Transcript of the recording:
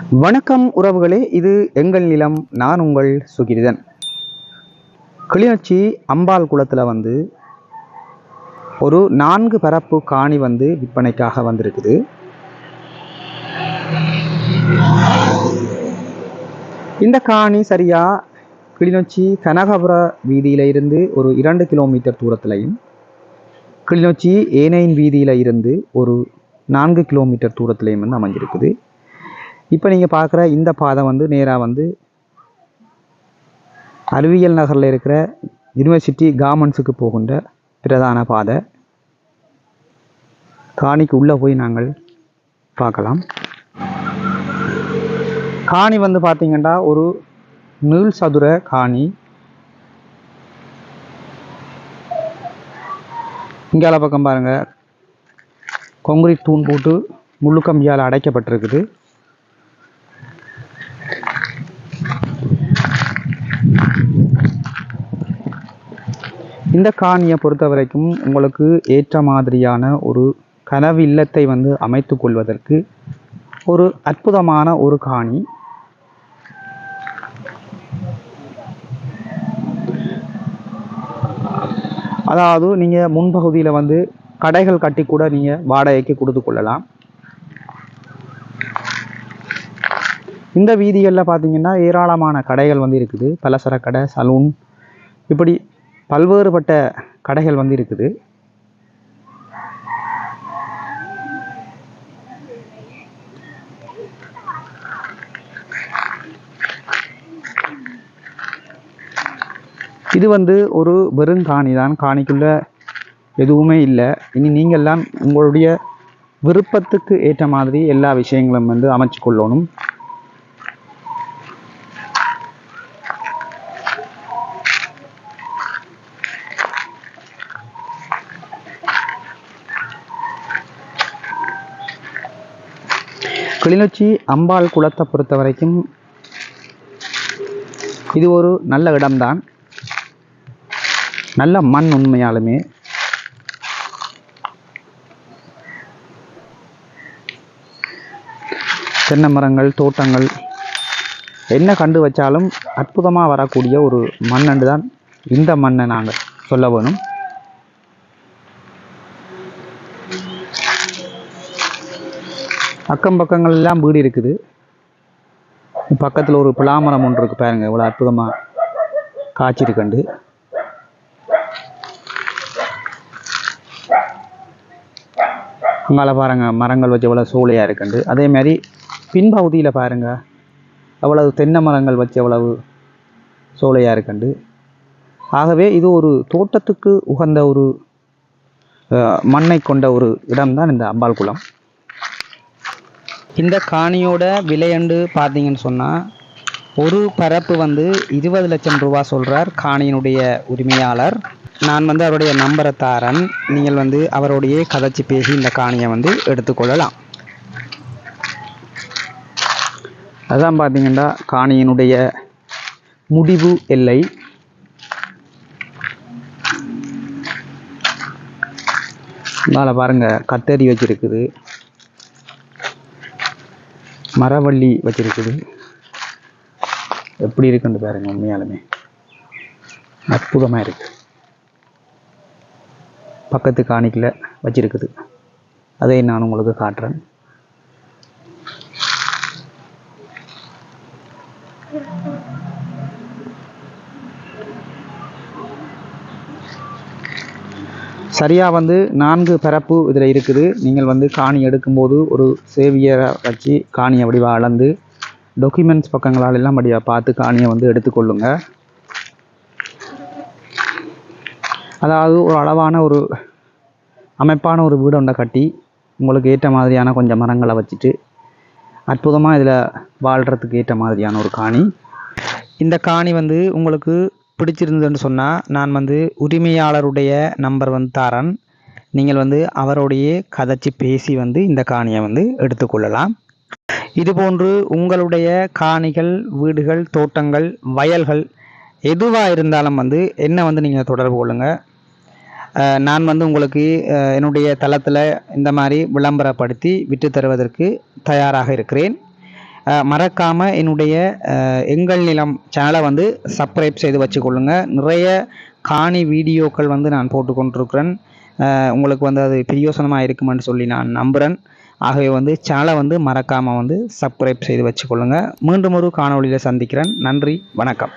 வணக்கம் உறவுகளே இது எங்கள் நிலம் நான் உங்கள் சுகிரிதன். கிளிநொச்சி அம்பாள் குளத்தில் வந்து ஒரு நான்கு பரப்பு காணி வந்து விற்பனைக்காக வந்திருக்குது. இந்த காணி சரியா கிளிநொச்சி கனகபுர வீதியில இருந்து ஒரு இரண்டு கிலோமீட்டர் தூரத்திலையும் கிளிநொச்சி ஏனையின் வீதியில இருந்து ஒரு நான்கு கிலோமீட்டர் தூரத்திலையும் வந்து அமைஞ்சிருக்குது இப்போ நீங்கள் பார்க்குற இந்த பாதை வந்து நேராக வந்து அறிவியல் நகரில் இருக்கிற யூனிவர்சிட்டி கார்மெண்ட்ஸுக்கு போகின்ற பிரதான பாதை. காணிக்கு உள்ளே போய் நாங்கள் பார்க்கலாம். காணி வந்து பார்த்தீங்கன்னா ஒரு நீள் சதுர காணி. இங்கால பக்கம் பாருங்கள் கொங்கிரீட் தூண் போட்டு முள்ளுக்கம்பியால் அடைக்கப்பட்டிருக்குது. இந்த காணியை பொறுத்த வரைக்கும் உங்களுக்கு ஏற்ற மாதிரியான ஒரு கனவு இல்லத்தை வந்து அமைத்து கொள்வதற்கு ஒரு அற்புதமான ஒரு காணி. அதாவது நீங்கள் முன்பகுதியில் வந்து கடைகள் கட்டி கூட நீங்கள் வாடகைக்கு கொடுத்து கொள்ளலாம். இந்த வீதிகளில் பார்த்தீங்கன்னா ஏராளமான கடைகள் வந்து இருக்குது பலசர கடை சலூன் இப்படி பல்வேறுபட்ட கடைகள் வந்து இருக்குது இது வந்து ஒரு வெறும் காணி தான். காணிக்குள்ள எதுவுமே இல்லை. இனி நீங்கள்லாம் உங்களுடைய விருப்பத்துக்கு ஏற்ற மாதிரி எல்லா விஷயங்களும் வந்து அமைச்சு கொள்ளணும். கிளிநொச்சி அம்பாள் குளத்தை பொறுத்த வரைக்கும் இது ஒரு நல்ல இடம்தான். நல்ல மண் உண்மையாலுமே. தென்னை மரங்கள் தோட்டங்கள் என்ன கண்டு வச்சாலும் அற்புதமாக வரக்கூடிய ஒரு மண்ணண்டு தான் இந்த மண்ணை நாங்கள் சொல்ல வேணும். அக்கம் பக்கங்கள் எல்லாம் வீடு இருக்குது. பக்கத்தில் ஒரு பிளாமரம் ஒன்று இருக்கு பாருங்க இவ்வளோ அற்புதமாக காய்ச்சிருக்கண்டு அங்கால பாருங்க மரங்கள் வச்சு எவ்வளோ சூளையாக இருக்குண்டு அதே மாதிரி பின்பகுதியில் பாருங்க அவ்வளவு தென்னை மரங்கள் வச்சு எவ்வளவு சோலையாக இருக்குண்டு ஆகவே இது ஒரு தோட்டத்துக்கு உகந்த ஒரு மண்ணை கொண்ட ஒரு இடம்தான் இந்த அம்பாள் குளம். இந்த காணியோட விலையண்டு பார்த்தீங்கன்னு சொன்னால் ஒரு பரப்பு வந்து இருபது லட்சம் ரூபா சொல்கிறார் காணியினுடைய உரிமையாளர். நான் வந்து அவருடைய நம்பரை தாரன். நீங்கள் வந்து அவருடைய கதைச்சி பேசி இந்த காணியை வந்து எடுத்துக்கொள்ளலாம். அதான் பார்த்தீங்கன்னா காணியினுடைய முடிவு எல்லை. மேலே பாருங்கள் கத்தேரி வச்சுருக்குது. மரவள்ளி வச்சிருக்குது. எப்படி இருக்குன்னு பாருங்க உண்மையாலுமே. அற்புதமாக இருக்கு. பக்கத்து காணிக்கில் வச்சிருக்குது. அதை நான் உங்களுக்கு காட்டுறேன். சரியாக வந்து நான்கு பரப்பு இதில் இருக்குது. நீங்கள் வந்து காணி எடுக்கும்போது ஒரு சேவியரை வச்சு காணியை வடிவாக அளந்து டாக்குமெண்ட்ஸ் பக்கங்களால் எல்லாம் வடிவாக பார்த்து காணியை வந்து எடுத்துக்கொள்ளுங்க. அதாவது ஒரு அளவான ஒரு அமைப்பான ஒரு வீடு ஒன்றை கட்டி உங்களுக்கு ஏற்ற மாதிரியான கொஞ்சம் மரங்களை வச்சுட்டு அற்புதமாக இதில் வாழ்கிறதுக்கு ஏற்ற மாதிரியான ஒரு காணி. இந்த காணி வந்து உங்களுக்கு பிடிச்சிருந்ததுன்னு சொன்னால் நான் வந்து உரிமையாளருடைய நம்பர் வந்து தரேன். நீங்கள் வந்து அவருடைய கதைச்சி பேசி வந்து இந்த காணியை வந்து எடுத்துக்கொள்ளலாம். இதுபோன்று உங்களுடைய காணிகள் வீடுகள் தோட்டங்கள் வயல்கள் எதுவாக இருந்தாலும் வந்து என்ன வந்து நீங்கள் தொடர்பு கொள்ளுங்கள் நான் வந்து உங்களுக்கு என்னுடைய தளத்தில் இந்த மாதிரி விளம்பரப்படுத்தி விட்டு தருவதற்கு தயாராக இருக்கிறேன். மறக்காமல் என்னுடைய எங்கள் நிலம் சேனலை வந்து சப்ஸ்கிரைப் செய்து வச்சுக்கொள்ளுங்க. நிறைய காணி வீடியோக்கள் வந்து நான் போட்டுக்கொண்டிருக்கிறேன் உங்களுக்கு வந்து அது பிரியோசனமாக இருக்குமென்னு சொல்லி நான் நம்புகிறேன் ஆகவே வந்து சேனலை வந்து மறக்காமல் வந்து சப்ஸ்கிரைப் செய்து வச்சுக்கொள்ளுங்க. மீண்டும் ஒரு காணொளியில் சந்திக்கிறேன். நன்றி வணக்கம்.